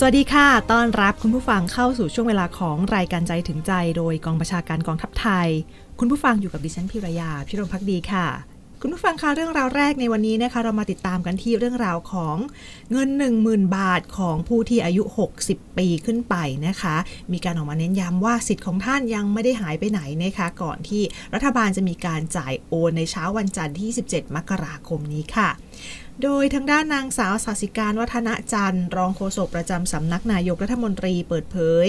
สวัสดีค่ะ ต้อนรับคุณผู้ฟังเข้าสู่ช่วงเวลาของรายการใจถึงใจ โดยกองประชาการกองทัพไทย คุณผู้ฟังอยู่กับดิฉันพิรยา พิรมพักดีค่ะ คุณผู้ฟังคะเรื่องราวแรกในวันนี้นะคะ เรามาติดตามกันที่เรื่องราวของเงิน 10,000 บาทของผู้ที่อายุ 60 ปีขึ้นไปนะคะ มีการออกมาเน้นย้ำว่าสิทธิ์ของท่านยังไม่ได้หายไปไหนนะคะ ก่อนที่รัฐบาลจะมีการจ่ายโอนในเช้าวันจันทร์ที่ 17 มกราคมนี้ค่ะ โดยทางด้านนางสาวสาสิการวัฒนจันทร์ รองโฆษกประจำสำนักนายกรัฐมนตรีเปิดเผย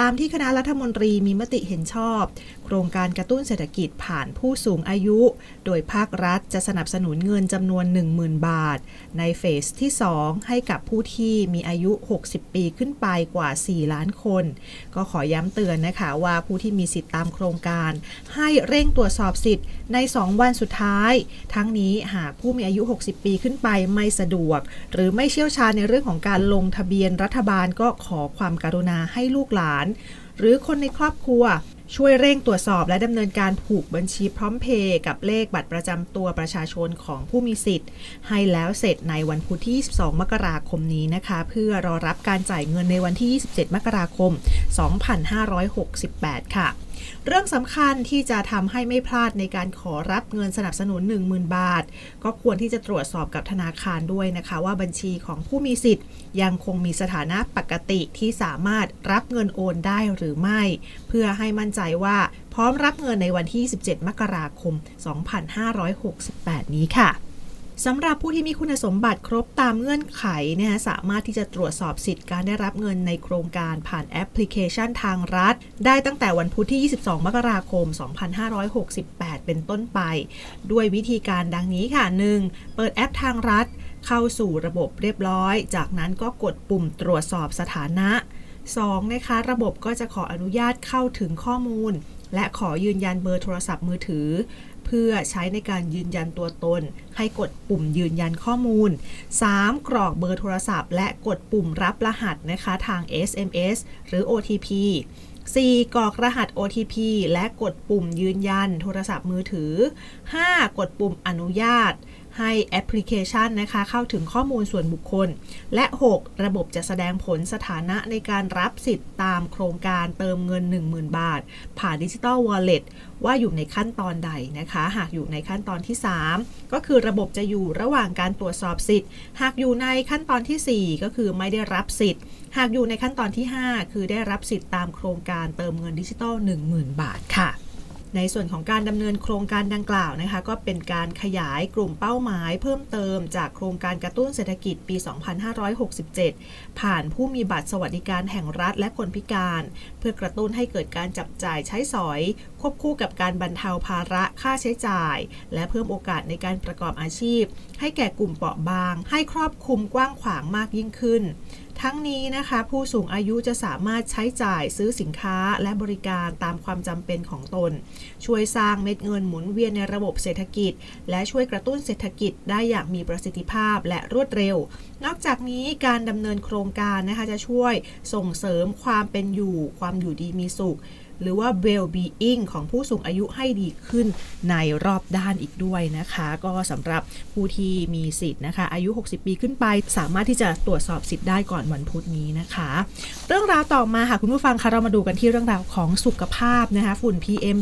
ตามที่คณะรัฐมนตรีมีมติเห็นชอบ โครงการกระตุ้นเศรษฐกิจผ่านผู้สูงอายุ โดยภาครัฐจะสนับสนุนเงินจำนวน 10,000 บาท ในเฟสที่ 2 ให้กับผู้ที่มีอายุ 60 ปีขึ้นไปกว่า 4 ล้านคน ก็ขอย้ำเตือนนะคะว่าผู้ที่มีสิทธิตามโครงการ ให้เร่งตรวจสอบสิทธิ์ใน 2 วันสุดท้าย ทั้งนี้หากผู้มีอายุ 60 ปีขึ้นไปไม่สะดวก หรือไม่เชี่ยวชาญในเรื่องของการลงทะเบียนรัฐบาลก็ขอความการุณาให้ลูกหลาน หรือคนในครอบครัวช่วยเร่งตรวจสอบและดำเนินการผูกบัญชีพร้อมเพย์กับเลขบัตรประจำตัวประชาชนของผู้มีสิทธิ์ ให้แล้วเสร็จในวันพุธที่ 22 มกราคมนี้นะคะ เพื่อรอรับการจ่ายเงินในวันที่ 27 มกราคม 2568 ค่ะ เรื่องสำคัญที่จะทำให้ไม่พลาดในการขอรับเงินสนับสนุน 10,000 บาท ก็ควรที่จะตรวจสอบกับธนาคารด้วยนะคะ ว่าบัญชีของผู้มีสิทธิ์ ยังคงมีสถานะปกติที่สามารถรับเงินโอนได้หรือไม่ เพื่อให้มั่นใจว่าพร้อมรับเงินในวันที่ 17 มกราคม 2568 นี้ค่ะ สำหรับผู้ที่มีคุณสมบัติครบตามเงื่อนไขเนี่ยสามารถที่จะตรวจสอบสิทธิ์การได้รับเงินในโครงการผ่านแอปพลิเคชันทางรัฐ ได้ตั้งแต่วันพุธที่ 22 มกราคม 2568 เป็นต้นไป ด้วยวิธีการดังนี้ค่ะ 1. เปิดแอปทางรัฐ เข้าสู่ระบบเรียบร้อย จากนั้นก็กดปุ่มตรวจสอบสถานะ 2. นะคะ ระบบก็จะขออนุญาตเข้าถึงข้อมูล และขอยืนยันเบอร์โทรศัพท์มือถือ พื่อใช้ในการยืนยันตัวตน ให้กดปุ่มยืนยันข้อมูล 3. กรอกเบอร์โทรศัพท์ และกดปุ่มรับรหัสนะคะทาง SMS หรือ OTP 4. กรอกรหัส OTP และกดปุ่มยืนยันโทรศัพท์มือถือ 5. กดปุ่มอนุญาต ให้แอปพลิเคชันนะคะเข้าถึงข้อมูลส่วนบุคคล และ 6. ระบบจะแสดงผลสถานะในการรับสิทธิ์ตามโครงการเติมเงิน 10,000 บาท ผ่านดิจิ t a ลวอลเล็ตว่าอยู่ในขั้นตอนใดนะคะ หากอยู่ในขั้นตอนที่ 3 ก็คือระบบจะอยู่ระหว่างการตรวจสอบสิทธิ์ หากอยู่ในขั้นตอนทีสี่4 ก็คือไม่ได้รับสิทธิ์ หากอยู่ในขั้นตอนที่ 5 คือได้รับสิทธิ์ตามโครงการเติมเงินดิจิตอล10,000 บาทค่ะ ในส่วนของการดำเนินโครงการดังกล่าวนะคะ ก็เป็นการขยายกลุ่มเป้าหมาย เพิ่มเติมจากโครงการกระตุ้นเศรษฐกิจปี 2567 ผ่านผู้มีบัตรสวัสดิการแห่งรัฐและคนพิการ เพื่อกระตุ้นให้เกิดการจับจ่ายใช้สอย ควบคู่กับการบรรเทาภาระค่าใช้จ่าย และเพิ่มโอกาสในการประกอบอาชีพ ให้แก่กลุ่มเปราะบาง ให้ครอบคลุมกว้างขวางมากยิ่งขึ้น ทั้งนี้นะคะ ผู้สูงอายุจะสามารถใช้จ่ายซื้อสินค้าและบริการตามความจำเป็นของตน ช่วยสร้างเม็ดเงินหมุนเวียนในระบบเศรษฐกิจ และช่วยกระตุ้นเศรษฐกิจได้อย่างมีประสิทธิภาพและรวดเร็ว นอกจากนี้การดำเนินโครงการนะคะจะช่วยส่งเสริมความเป็นอยู่ ความอยู่ดีมีสุข หรือว่า well-being ของผู้สูงอายุให้ดีขึ้นในรอบด้านอีกด้วยนะคะ ก็สำหรับผู้ที่มีสิทธิ์นะคะ อายุ 60 ปีขึ้นไป สามารถที่จะตรวจสอบสิทธิ์ได้ก่อนวันพุธนี้นะคะ เรื่องราวต่อมาค่ะคุณผู้ฟังคะเรามาดูกันที่เรื่องราวของสุขภาพนะคะฝุ่น PM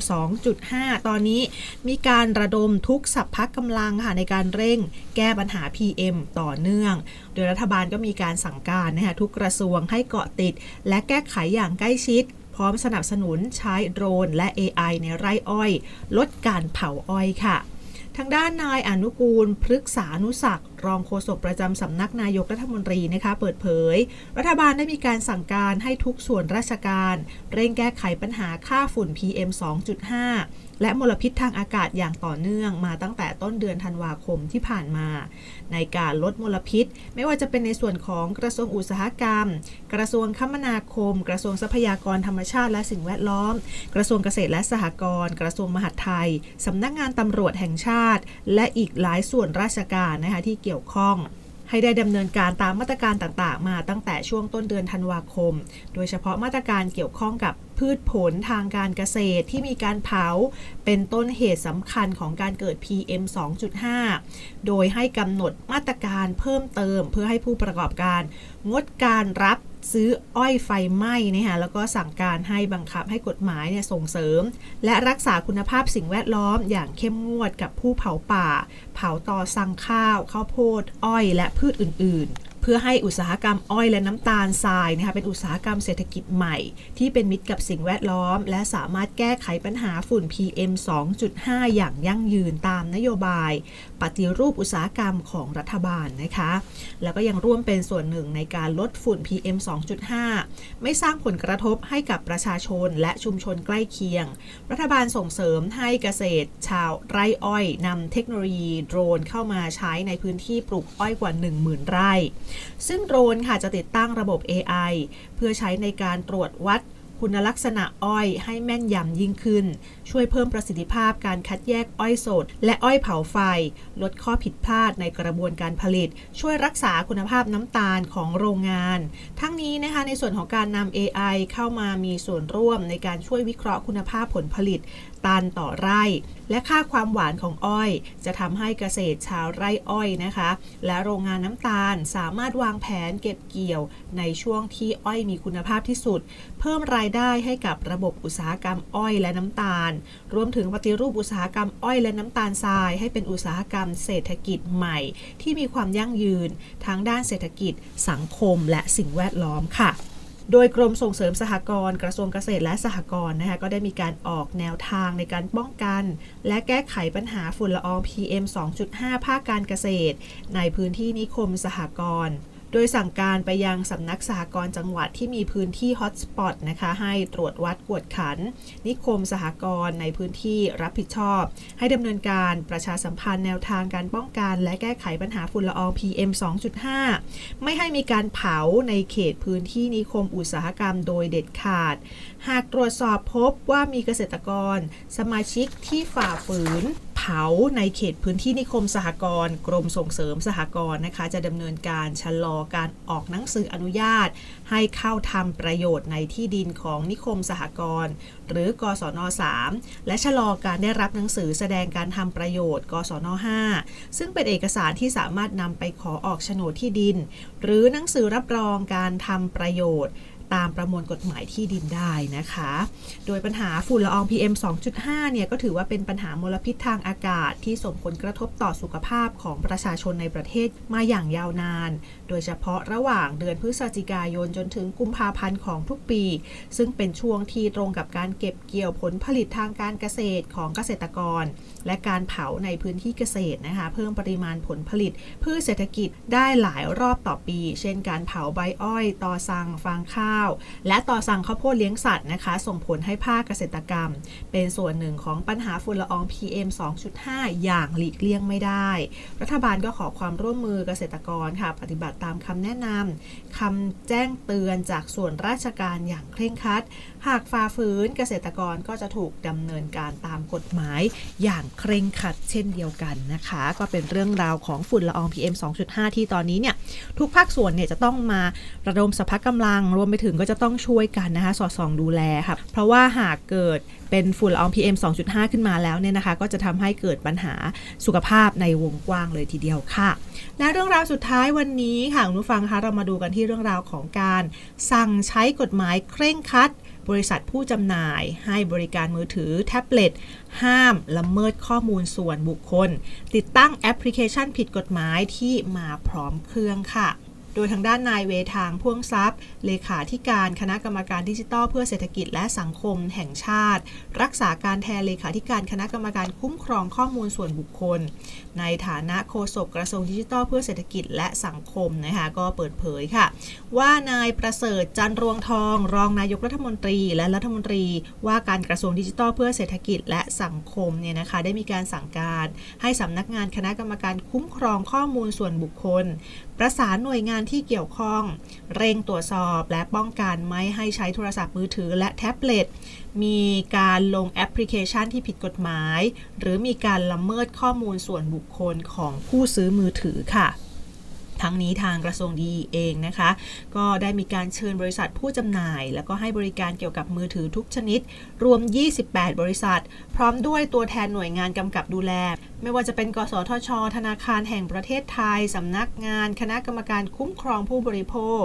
2.5 ตอนนี้มีการระดมทุกสัพพะกำลังค่ะในการเร่งแก้ปัญหา PM ต่อเนื่อง ดยรัฐบาลก็มีการสั่งการนะคะทุกกระทรวงให้เกาะติด และแก้ไขอย่างใกล้ชิด พร้อมสนับสนุนใช้โดรนและ AI ในไร่อ้อย ลดการเผาอ้อยค่ะทางด้านนายอนุกูลพฤกษานุศักรองโฆษกประจำสำนักนายกรัฐมนตรีนะคะ เปิดเผย รัฐบาลได้มีการสั่งการให้ทุกส่วนราชการ เร่งแก้ไขปัญหาค่าฝุ่น PM 2.5 และมลพิษทางอากาศอย่างต่อเนื่องมาตั้งแต่ต้นเดือนธันวาคมที่ผ่านมา ในการลดมลพิษ ไม่ว่าจะเป็นในส่วนของกระทรวงอุตสาหกรรม กระทรวงคมนาคม กระทรวงทรัพยากรธรรมชาติและสิ่งแวดล้อม กระทรวงเกษตรและสหกรณ์กระทรวงมหาดไทยสำนักงานตำรวจแห่งชาติ และอีกหลายส่วนราชการนะคะที่เกี่ยวข้องให้ได้ดำเนินการตามมาตรการต่างๆ มาตั้งแต่ช่วงต้นเดือนธันวาคม โดยเฉพาะมาตรการเกี่ยวข้องกับ พืชผลทางการเกษตรที่มีการเผา เป็นต้นเหตุสำคัญของการเกิด PM 2.5 โดยให้กำหนดมาตรการเพิ่มเติม เพื่อให้ผู้ประกอบการ งดการรับซื้ออ้อยไฟไหม้นะคะแล้วก็สั่งการให้บังคับให้กฎหมายเนี่ยส่งเสริม และรักษาคุณภาพสิ่งแวดล้อมอย่างเข้มงวดกับผู้เผาป่า เผาต่อสั่งข้าว ข้าวโพด อ้อย และพืชอื่น ๆ พื่อให้อุตสาหกรรมอ้อยและน้ำตาลทรายนะคะเป็นอุตสาหกรรมเศรษฐกิจใหม่ ที่เป็นมิตรกับสิ่งแวดล้อม และสามารถแก้ไขปัญหาฝุ่น PM 2.5 อย่างยั่งยืนตามนโยบาย ปฏิรูปอุตสาหกรรมของรัฐบาลนะคะ แล้วก็ยังร่วมเป็นส่วนหนึ่งในการลดฝุ่น PM 2.5 ไม่สร้างผลกระทบให้กับประชาชนและชุมชนใกล้เคียง รัฐบาลส่งเสริมให้เกษตร ชาวไร่อ้อยนำเทคโนโลยีโดรนเข้ามาใช้ในพื้นที่ปลูกอ้อยกว่า 10,000 ไร่ซึ่งโดรนค่ะจะติดตั้งระบบ AI เพื่อใช้ในการตรวจวัดคุณลักษณะอ้อยให้แม่นยำยิ่งขึ้น ช่วยเพิ่มประสิทธิภาพการคัดแยกอ้อยสด และอ้อยเผาไฟ ลดข้อผิดพลาดในกระบวนการผลิต ช่วยรักษาคุณภาพน้ำตาลของโรงงาน ทั้งนี้นะคะในส่วนของการนำ AI เข้ามามีส่วนร่วมในการช่วยวิเคราะห์คุณภาพผลผลิต ตันต่อไร่ และค่าความหวานของอ้อย จะทำให้เกษตรชาวไร่อ้อยนะคะ และโรงงานน้ำตาลสามารถวางแผนเก็บเกี่ยวในช่วงที่อ้อยมีคุณภาพที่สุด เพิ่มรายได้ให้กับระบบอุตสาหกรรมอ้อยและน้ำตาล รวมถึงปฏิรูปอุตสาหกรรมอ้อยและน้ำตาลทราย ให้เป็นอุตสาหกรรมเศรษฐกิจใหม่ ที่มีความยั่งยืนทั้งด้านเศรษฐกิจ สังคม และสิ่งแวดล้อมค่ะ โดยกรมส่งเสริมสหกรณ์กระทรวงเกษตรและสหกรณ์นะคะก็ได้มีการออกแนวทางในการป้องกัน และแก้ไขปัญหาฝุ่นละออง PM 2.5 ภาคการเกษตร ในพื้นที่นิคมสหกรณ์ โดยสั่งการไปยังสำนักสหกรณ์จังหวัดที่มีพื้นที่ฮอตสปอตนะคะให้ตรวจวัดกวดขัน นิคมสหกรณ์ในพื้นที่รับผิดชอบ ให้ดำเนินการประชาสัมพันธ์แนวทางการป้องกัน และแก้ไขปัญหาฝุ่นละออง PM 2.5 ไม่ให้มีการเผาในเขตพื้นที่นิคมอุตสาหกรรมโดยเด็ดขาด หากตรวจสอบพบว่ามีเกษตรกร สมาชิกที่ฝ่าฝืนาในเขตพื้นที่นิคมสหกรณ์กรมส่งเสริมสหกรณ์นะคะ จะดำเนินการชะลอการออกหนังสืออนุญาต ให้เข้าทำประโยชน์ในที่ดินของนิคมสหกรณ์หรือกศน3และชะลอการได้รับหนังสือแสดงการทำประโยชน์ กศน5ซึ่งเป็นเอกสารที่สามารถนำไปขอออกโฉนดที่ดิน หรือหนังสือรับรองการทำประโยชน์ ตามประมวลกฎหมายที่ดินได้นะคะ โดยปัญหาฝุ่นละออง PM 2.5 เนี่ยก็ถือว่าเป็นปัญหามลพิษทางอากาศที่ส่งผลกระทบต่อสุขภาพของประชาชนในประเทศมาอย่างยาวนาน โดยเฉพาะระหว่างเดือนพฤศจิกายนจนถึงกุมภาพันธ์ของทุกปี ซึ่งเป็นช่วงที่ตรงกับการเก็บเกี่ยวผลผลิตทางการเกษตรของเกษตรกร และการเผาในพื้นที่เกษตรนะคะ เพิ่มปริมาณผลผลิตพืชเศรษฐกิจได้หลายรอบต่อปี เช่น การเผาใบอ้อย ตอสังฟางข้าวและต่อสั่งข้าวโพดเลี้ยงสัตว์นะคะ ส่งผลให้ภาคเกษตรกรรม เป็นส่วนหนึ่งของปัญหาฝุ่นละออง PM 2.5 อย่างหลีกเลี่ยงไม่ได้ รัฐบาลก็ขอความร่วมมือเกษตรกรค่ะ ปฏิบัติตามคำแนะนำคำแจ้งเตือนจากส่วนราชการอย่างเคร่งครัด หากฝ่าฝืนเกษตรกรก็จะถูกดำเนินการตามกฎหมายอย่างเคร่งครัดเช่นเดียวกันนะคะ ก็เป็นเรื่องราวของฝุ่นละออง PM 2.5 ที่ตอนนี้เนี่ยทุกภาคส่วนเนี่ยจะต้องมาระดมสรรพกำลังรวมไปถึงก็จะต้องช่วยกันนะคะสอดส่องดูแลค่ะเพราะว่าหากเกิดเป็นฝุ่นละออง PM 2.5 ขึ้นมาแล้วเนี่ยนะคะ ก็จะทำให้เกิดปัญหาสุขภาพในวงกว้างเลยทีเดียวค่ะ และเรื่องราวสุดท้ายวันนี้ค่ะคุณผู้ฟังคะเรามาดูกันที่เรื่องราวของการสั่งใช้กฎหมายเคร่งครัดบริษัทผู้จำหน่ายให้บริการมือถือแท็บเล็ต ห้ามละเมิดข้อมูลส่วนบุคคล ติดตั้งแอปพลิเคชันผิดกฎหมายที่มาพร้อมเครื่องค่ะ ดยทางด้านนายเวทางพ่วงทรัพย์ เลขาธิการคณะกรรมการดิจิทัลเพื่อเศรษฐกิจและสังคมแห่งชาติ รักษาการแทนเลขาธิการคณะกรรมการคุ้มครองข้อมูลส่วนบุคคล ในฐานะโฆษกกระทรวงดิจิทัลเพื่อเศรษฐกิจและสังคมนะคะก็เปิดเผยค่ะ ว่านายประเสริฐจันทร์รวงทอง รองนายกรัฐมนตรีและรัฐมนตรีว่าการกระทรวงดิจิทัลเพื่อเศรษฐกิจและสังคมเนี่ยนะคะได้มีการสั่งการ ให้สำนักงานคณะกรรมการคุ้มครองข้อมูลส่วนบุคคล ประสานหน่วยงานที่เกี่ยวข้อง เร่งตรวจสอบและป้องกันไม่ให้ใช้โทรศัพท์มือถือและแท็บเล็ต มีการลงแอปพลิเคชันที่ผิดกฎหมาย หรือมีการละเมิดข้อมูลส่วนบุคคลของผู้ซื้อมือถือค่ะ ทั้งนี้ทางกระทรวงดีเองนะคะ ก็ได้มีการเชิญบริษัทผู้จำหน่าย แล้วก็ให้บริการเกี่ยวกับมือถือทุกชนิด รวม 28 บริษัท พร้อมด้วยตัวแทนหน่วยงานกำกับดูแล ไม่ว่าจะเป็น กสทช ธนาคารแห่งประเทศไทยสำนักงาน คณะกรรมการคุ้มครองผู้บริโภค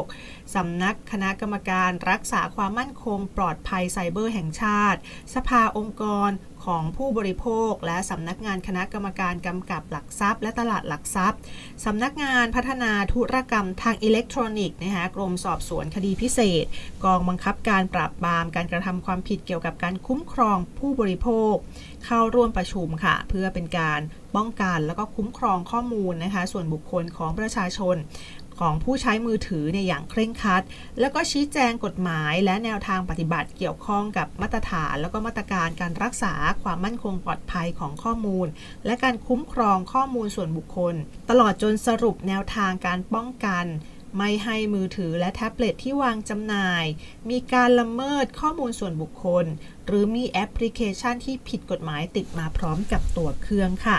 สำนักคณะกรรมการรักษาความมั่นคง ปลอดภัยไซเบอร์แห่งชาติ สภาองค์กร ของผู้บริโภค และสำนักงานคณะกรรมการกำกับหลักทรัพย์ และตลาดหลักทรัพย์สำนักงานพัฒนาธุรกรรมทางอิเล็กทรอนิกส์นะคะกรมสอบสวนคดีพิเศษ กองบังคับการปราบปรามการกระทำความผิดเกี่ยวกับการคุ้มครองผู้บริโภค เข้าร่วมประชุมค่ะ เพื่อเป็นการป้องกันแล้วก็คุ้มครองข้อมูลนะคะส่วนบุคคลของประชาชน ของผู้ใช้มือถือเนี่ยอย่างเคร่งครัด แล้วก็ชี้แจงกฎหมายและแนวทางปฏิบัติเกี่ยวข้องกับมาตรฐาน แล้วก็มาตรการการรักษาความมั่นคงปลอดภัยของข้อมูล และการคุ้มครองข้อมูลส่วนบุคคล ตลอดจนสรุปแนวทางการป้องกัน ไม่ให้มือถือและแท็บเล็ตที่วางจำหน่าย มีการละเมิดข้อมูลส่วนบุคคล หรือมีแอปพลิเคชันที่ผิดกฎหมายติดมาพร้อมกับตัวเครื่องค่ะ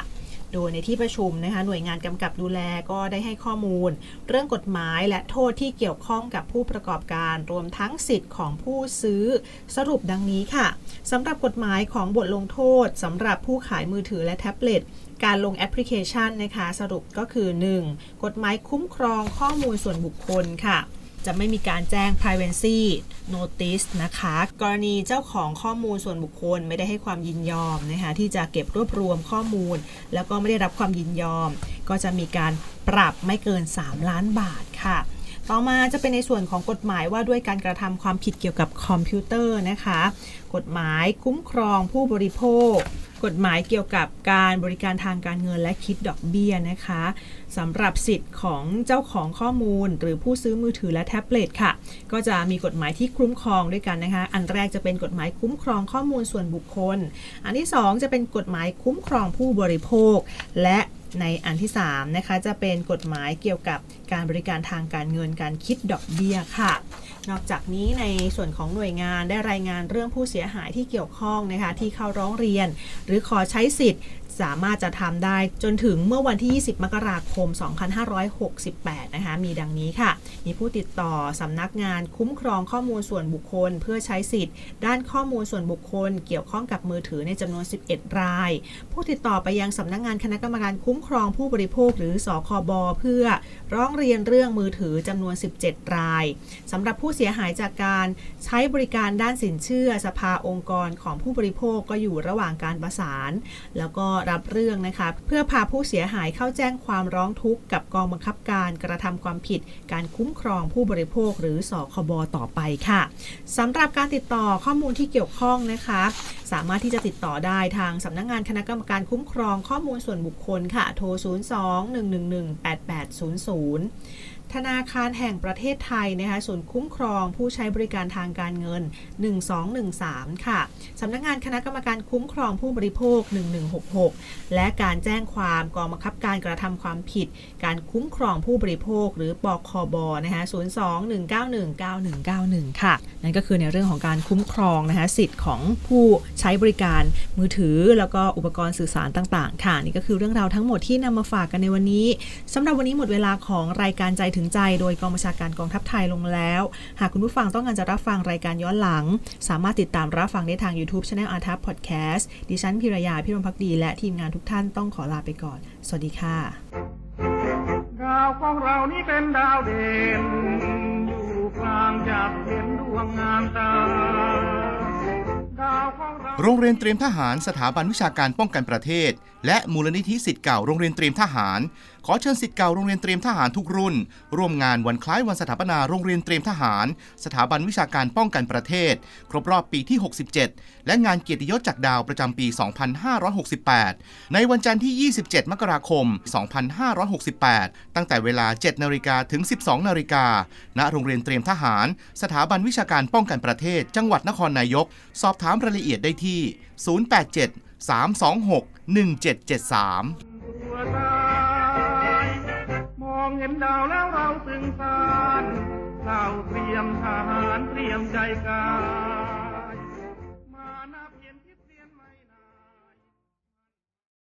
โดยในที่ประชุมนะคะหน่วยงานกำกับดูแลก็ได้ให้ข้อมูล เรื่องกฎหมายและโทษที่เกี่ยวข้องกับผู้ประกอบการรวมทั้งสิทธิ์ของผู้ซื้อสรุปดังนี้ค่ะสำหรับกฎหมายของบทลงโทษสำหรับผู้ขายมือถือและแท็บเล็ตการลงแอปพลิเคชันนะคะ สรุปก็คือ 1. กฎหมายคุ้มครองข้อมูลส่วนบุคคลค่ะ จะไม่มีการแจ้ง privacy notice นะคะ กรณีเจ้าของข้อมูลส่วนบุคคลไม่ได้ให้ความยินยอมนะคะที่จะเก็บรวบรวมข้อมูล แล้วก็ไม่ได้รับความยินยอม ก็จะมีการปรับไม่เกิน 3 ล้านบาทค่ะ ต่อมาจะเป็นในส่วนของกฎหมายว่าด้วยการกระทำความผิดเกี่ยวกับคอมพิวเตอร์นะคะ กฎหมายคุ้มครองผู้บริโภค กฎหมายเกี่ยวกับการบริการทางการเงินและคิดดอกเบี้ยนะคะสำหรับสิทธิ์ของเจ้าของข้อมูล หรือผู้ซื้อมือถือและแท็บเล็ตค่ะ ก็จะมีกฎหมายที่คุ้มครองด้วยกันนะคะ อันแรกจะเป็นกฎหมายคุ้มครองข้อมูลส่วนบุคคล อันที่สองจะเป็นกฎหมายคุ้มครองผู้บริโภค และ ในอันที่3นะคะจะเป็นกฎหมายเกี่ยวกับการบริการทางการเงินการคิดดอกเบี้ยค่ะ นอกจากนี้ในส่วนของหน่วยงานได้รายงานเรื่องผู้เสียหายที่เกี่ยวข้องนะคะที่เข้าร้องเรียน หรือขอใช้สิทธิ์ สามารถจะทำได้จนถึงเมื่อวันที่ 20 มกราคม 2568 นะคะ มีดังนี้ค่ะ มีผู้ติดต่อสำนักงานคุ้มครองข้อมูลส่วนบุคคล เพื่อใช้สิทธิ์ ด้านข้อมูลส่วนบุคคล เกี่ยวข้องกับมือถือในจำนวน 11 ราย ผู้ติดต่อไปยังสำนักงานคณะกรรมการคุ้มครองผู้บริโภค หรือสคบเพื่อร้องเรียนเรื่องมือถือจำนวน 17 รายสำหรับผู้เสียหายจากการใช้บริการด้านสินเชื่อสภาองค์กรของผู้บริโภคก็อยู่ระหว่างการประสาน แล้วก็รับเรื่องนะคะเพื่อพาผู้เสียหายเข้าแจ้งความร้องทุกข์กับกองบังคับการกระทำความผิด การคุ้มครองผู้บริโภคหรือสคบต่อไปค่ะสำหรับการติดต่อข้อมูลที่เกี่ยวข้องนะคะ สามารถที่จะติดต่อได้ทางสำนักงานคณะกรรมการคุ้มครองข้อมูลส่วนบุคคลค่ะโทร 02-111-8800 ธนาคารแห่งประเทศไทยนะคะศูนย์คุ้มครองผู้ใช้บริการทางการเงิน 1213 ค่ะสำนักงานคณะกรรมการคุ้มครองผู้บริโภค 1166 และการแจ้งความกองบังคับการกระทำความผิด การคุ้มครองผู้บริโภค หรือปคบนะคะ02-191-9191 ค่ะ นั่นก็คือในเรื่องของการคุ้มครองนะคะสิทธิ์ของผู้ใช้บริการมือถือ แล้วก็อุปกรณ์สื่อสารต่าง ๆ ค่ะ นี่ก็คือเรื่องราวทั้งหมดที่นำมาฝากกันในวันนี้สำหรับวันนี้หมดเวลาของรายการใจถึงใจโดยกองบัญชาการกองทัพไทยลงแล้ว หากคุณผู้ฟังต้องการจะรับฟังรายการย้อนหลัง สามารถติดตามรับฟังได้ทาง YouTube Channel a r t a p Podcast ดิฉันพิรยาพิรมพักดี และทีมงานทุกท่านต้องขอลาไปก่อน สวัสดีค่ะดาวของเรานี่เป็นดาวเด่นอยู่กลางจากเห็นดวงงามตาดาวของเราโรงเรียนเตรียมทหารสถาบันวิชาการป้องกันประเทศ และมูลนิธิสิทธิ์เก่าโรงเรียนเตรียมทหาร ขอเชิญสิทธิ์เก่าโรงเรียนเตรียมทหารทุกรุ่น ร่วมงานวันคล้ายวันสถาปนาโรงเรียนเตรียมทหาร สถาบันวิชาการป้องกันประเทศ ครบรอบปีที่ 67 และงานเกียรติยศจากดาวประจำปี 2568 ในวันจันทร์ที่ 27 มกราคม 2568 ตั้งแต่เวลา 7 นาฬิกาถึง 12 นาฬิกาณโรงเรียนเตรียมทหาร สถาบันวิชาการป้องกันประเทศ จังหวัดนครนายก สอบถามรายละเอียดได้ที่ 087 326 1773 ห็นดาวแล้วเราตึงสานเราเตรียมทหารเตรียมใจการ